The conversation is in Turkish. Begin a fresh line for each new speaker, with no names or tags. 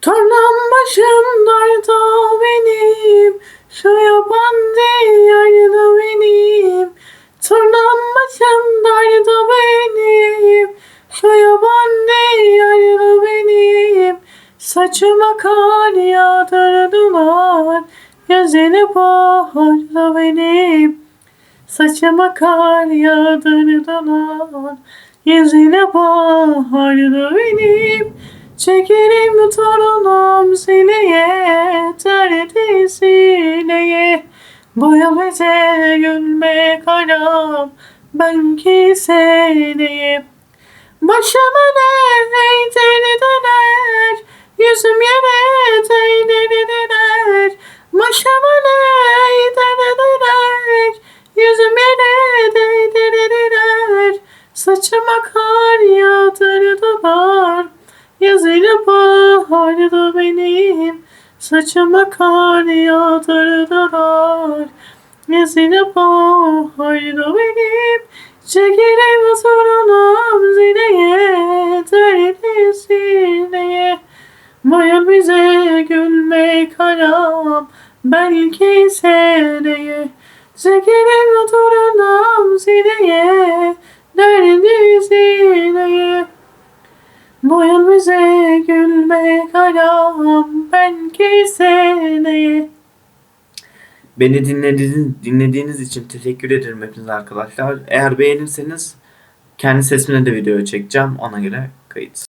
Tarlam başımlarda benim, şu yaban diyarda benim. Tarlam başımlarda benim, şu yaban diyarda benim. Saçıma kar yağdırdılar, yüzüne baharda benim. Saçıma kar yağdırdılar, yüzüne baharda benim. Çekerim torunum sineye, derdi sineye. Bu yıl bize gülme karam, ben ki seneye. Başıma ne eğdeni döner, yüzüm yere değdeni döner. Başıma ne eğdeni yere değdeni döner. Saçıma kar yağdırdılar, yazıyla baharda benim. Saçıma kar yağdırdılar, yazıyla baharda benim. Çekerim sorunum zineye, derdi sineye. Bu yıl bize gülme karam, belki seneye. Çekerim sorunum zineye, derdi sineye. Bu yıl bize gülme karam, belki seneye.
Beni dinlediğiniz, dinlediğiniz için teşekkür ederim hepinize arkadaşlar. Eğer beğenirseniz kendi sesimle de video çekeceğim. Ona göre kayıt.